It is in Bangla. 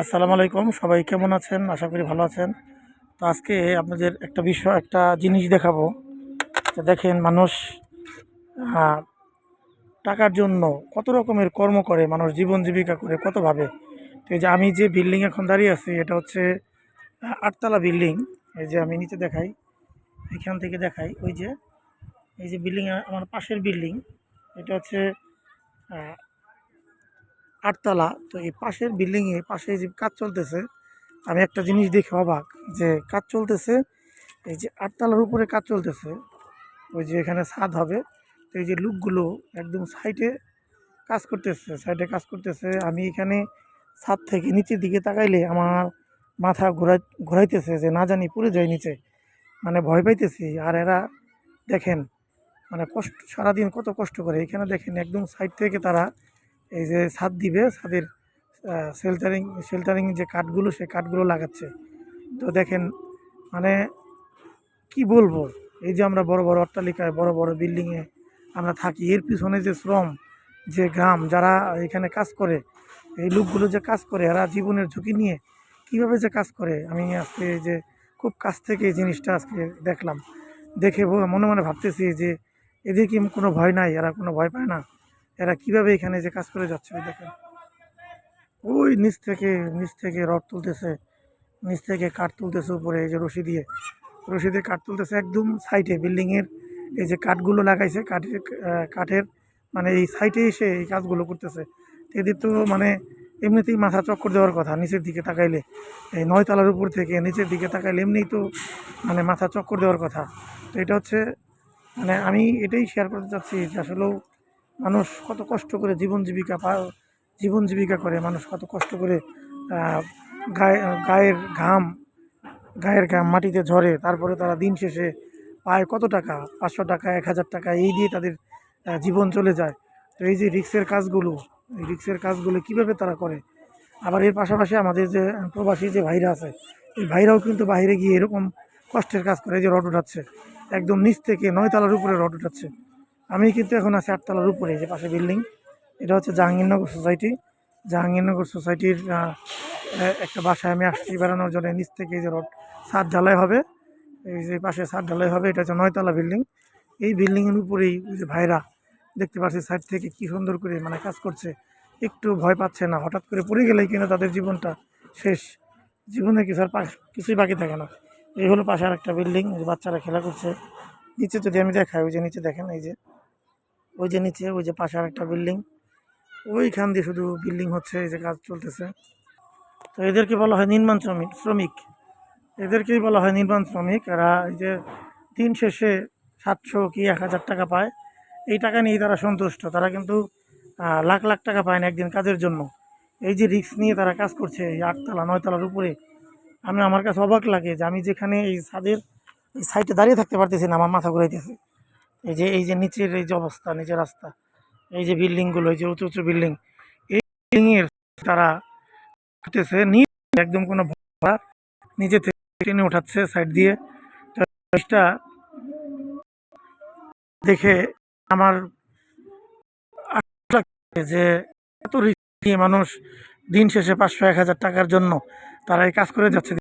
আসসালামু আলাইকুম। সবাই কেমন আছেন? আশা করি ভালো আছেন। তো আজকে আপনাদের একটা বিষয়, একটা জিনিস দেখাবো। তো দেখেন মানুষ টাকার জন্য কত রকমের কর্ম করে, মানুষ জীবন জীবিকা করে কতভাবে তো এই যে আমি যে বিল্ডিং এখন দাঁড়িয়ে আছি, এটা হচ্ছে আটতলা বিল্ডিং। এই যে আমি নিচে দেখাই, এখান থেকে দেখাই, ওই যে, এই যে বিল্ডিং আমার পাশের বিল্ডিং, এটা হচ্ছে আটতলা, তো এই পাশের বিল্ডিংয়ে পাশে যে কাজ চলতেছে, আমি একটা জিনিস দেখে অবাক যে কাজ চলতেছে, এই যে আটতলার উপরে কাজ চলতেছে, ওই যে এখানে ছাদ হবে, তো এই যে লুকগুলো একদম সাইডে কাজ করতেছে সাইডে কাজ করতেছে, আমি এখানে ছাদ থেকে নিচের দিকে তাকাইলে আমার মাথা ঘোরাই, ঘোরাইতেছে যে না জানি পড়ে যায় নিচে মানে ভয় পাইতেছি, আর এরা দেখেন মানে কষ্ট, সারাদিন কত কষ্ট করে, এখানে দেখেন একদম সাইড থেকে তারা এই যে ছাদ দিবে, ছাদের শেল্টারিং শেল্টারিং যে কাঠগুলো, সে কাঠগুলো লাগাচ্ছে। তো দেখেন মানে কি বলব? এই যে আমরা বড় বড় অট্টালিকায়, বড় বড় বিল্ডিংয়ে আমরা থাকি, এর পিছনে যে শ্রম, যে গ্রাম, যারা এখানে কাজ করে, এই লোকগুলো যে কাজ করে, এরা জীবনের ঝুঁকি নিয়ে কীভাবে যে কাজ করে? আমি আজকে যে খুব কাছ থেকে এই জিনিসটা আজকে দেখলাম। দেখে মনে মনে ভাবতেছি যে এদের কি কোনো ভয় নাই? এরা কোনো ভয় পায় না? এরা কীভাবে এখানে যে কাজ করে যাচ্ছে দেখেন। ওই নিচ থেকে নিচ থেকে রড তুলতেছে, নিচ থেকে কাঠ তুলতেছে উপরে, এই যে রশি দিয়ে। রশি দিয়ে কাঠ তুলতেছে একদম সাইডে বিল্ডিংয়ের এই যে কাঠগুলো লাগাইছে, কাঠের কাঠের মানে এই সাইডে এসে এই কাজগুলো করতেছে। এদের তো মানে এমনিতেই মাথা চক্কর দেওয়ার কথা, নিচের দিকে তাকাইলে। এই নয়তলার উপর থেকে নিচের দিকে তাকাইলে এমনিই তো মানে মাথা চক্কর দেওয়ার কথা। তো এটা হচ্ছে মানে আমি এটাই শেয়ার করতে চাচ্ছি যে আসলেও মানুষ কত কষ্ট করে জীবন জীবিকা পা, জীবন জীবিকা করে, মানুষ কত কষ্ট করে গায়ে, গায়ের ঘাম গায়ের ঘাম মাটিতে ঝরে, তারপরে তারা দিন শেষে পায় কত টাকা? পাঁচশো টাকা, এক হাজার টাকা, এই দিয়ে তাদের জীবন চলে যায়। তো এই যে রিক্সের কাজগুলো, এই রিক্সের কাজগুলো কীভাবে তারা করে? আবার এর পাশাপাশি আমাদের যে প্রবাসী যে ভাইরা আছে, এই ভাইরাও কিন্তু বাইরে গিয়ে এরকম কষ্টের কাজ করে যে রড উঠাচ্ছে। একদম নিচ থেকে নয়তলার উপরে রড উঠাচ্ছে। আমি কিন্তু এখন আছি আটতলার উপরে যে পাশে বিল্ডিং। এটা হচ্ছে জাহাঙ্গীরনগর সোসাইটি। জাহাঙ্গীরনগর সোসাইটির একটা বাসায় আমি আসছি বেড়ানোর জন্য, নিচ থেকে যে রড, ছাদ ঢালাই হবে। এই যে পাশে ছাদ ঢালাই হবে, এটা হচ্ছে নয়তলা বিল্ডিং। এই বিল্ডিংয়ের উপরেই ওই যে ভাইরা, দেখতে পাচ্ছি সাইড থেকে কি সুন্দর করে মানে কাজ করছে। একটু ভয় পাচ্ছে না, হঠাৎ করে পড়ে গেলেই কিনা তাদের জীবনটা শেষ। জীবনে কিছু আর কিছুই বাকি থাকে না। এই হলো পাশে আর একটা বিল্ডিং বাচ্চারা খেলা করছে। নিচে যদি আমি দেখাই, ওই যে নিচে দেখেন, এই যে ওই যে নিচে, ওই যে পাশে একটা বিল্ডিং। ওইখান দিয়ে শুধু বিল্ডিং হচ্ছে, এই যে কাজ চলতেছে। তো এদেরকে বলা হয় নির্মাণ শ্রমিক শ্রমিক। এদেরকেই বলা হয় নির্মাণ শ্রমিক। এরা এই যে দিন শেষে সাতশো কি এক হাজার টাকা পায়। এই টাকা নিয়েই তারা সন্তুষ্ট। তারা কিন্তু লাখ লাখ টাকা পায় না একদিন কাজের জন্য। এই যে রিস্ক নিয়ে তারা কাজ করছে, এই আটতলা, নয়তলার উপরে। আমি, আমার কাছে অবাক লাগে যে আমি যেখানে এই ছাদের, এই সাইডে দাঁড়িয়ে থাকতে পারতেছি না, আমার মাথা ঘুরাইতেছে। এই যে এই যে নিচের এই যে অবস্থা, নিচের রাস্তা, এই যে বিল্ডিংগুলো এই যে উঁচু উঁচু বিল্ডিং এই বিল্ডিংয়ের তারা উঠতেছে, নিচ একদম কোনো নিচে থেকে টেনে উঠাচ্ছে সাইড দিয়ে। তো জিনিসটা দেখে আমার যে, এত রিস্ক নিয়ে মানুষ দিন শেষে পাঁচশো, এক হাজার টাকার জন্য তারা এই কাজ করে যাচ্ছে।